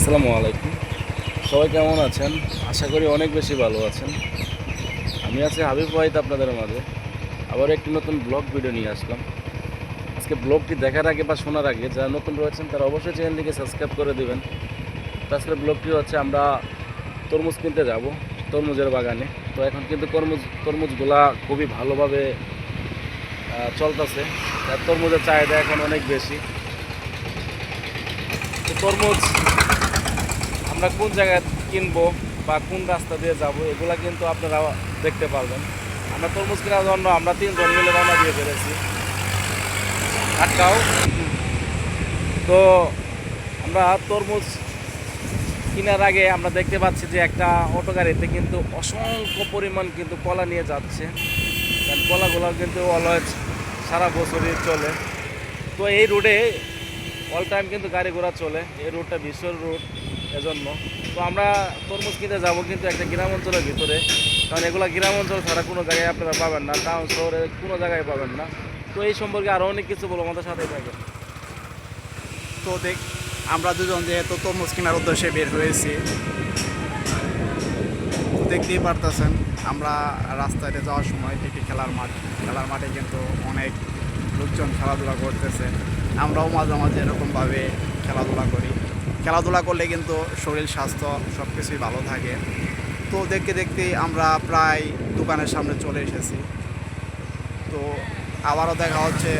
আসসালামু আলাইকুম। সবাই কেমন আছেন? আশা করি অনেক বেশি ভালো আছেন। আমি আছি হাবিব ওয়াহিদ আপনাদের মাঝে। আবার একটি নতুন ব্লগ ভিডিও নিয়ে আসলাম। আজকে ব্লগটি দেখার আগে বা শোনার আগে যারা নতুন রয়েছেন, তারা অবশ্যই চ্যানেলটিকে সাবস্ক্রাইব করে দেবেন। তাছাড়া ব্লগটি হচ্ছে আমরা তরমুজ কিনতে যাব, তরমুজের বাগানে। তো এখন কিন্তু তরমুজ, তরমুজগুলা খুবই ভালোভাবে চলতেছে। তরমুজের চাহিদা এখন অনেক বেশি। তরমুজ আমরা কোন জায়গায় কিনবো বা কোন রাস্তা দিয়ে যাব, এগুলা কিন্তু আপনারা দেখতে পারবেন। আমরা তরমুজ কেনার জন্য আমরা তিনজন মিলে রওনা দিয়ে ফেলেছি। আটকাও। তো আমরা তরমুজ কেনার আগে আমরা দেখতে পাচ্ছি যে একটা অটো গাড়িতে কিন্তু অসংখ্য পরিমাণ কিন্তু কলা নিয়ে যাচ্ছে। কারণ কলাগুলো কিন্তু অলওয়েজ সারা বছরই চলে। তো এই রুটে অল টাইম কিন্তু গাড়ি ঘোড়া চলে। এই রুটটা বিশ্ব রুট এজন্য। তো আমরা তরমুজ কিনতে যাব কিন্তু একটা গ্রাম অঞ্চলের ভিতরে। কারণ এগুলো গ্রাম অঞ্চল ছাড়া কোনো জায়গায় আপনারা পাবেন না, টাউন শহরে কোনো জায়গায় পাবেন না। তো এই সম্পর্কে আরও অনেক কিছু বলো, আমাদের সাথে থাকে। তো দেখ, আমরা দুজন যেহেতু তরমুজ কেনার উদ্দেশ্যে বের হয়েছি দেখতেই পারতেছেন, আমরা রাস্তায় যাওয়ার সময় একটি খেলার মাঠ, খেলার মাঠে কিন্তু অনেক লোকজন খেলাধুলা করতেছে। আমরাও মাঝে মাঝে এরকমভাবে খেলাধুলা করি। খেলাধুলা করলে কিন্তু শরীর, স্বাস্থ্য সব কিছুই ভালো থাকে। তো দেখতে দেখতে আমরা প্রায় দোকানের সামনে চলে এসেছি। তো আবারও দেখা হচ্ছে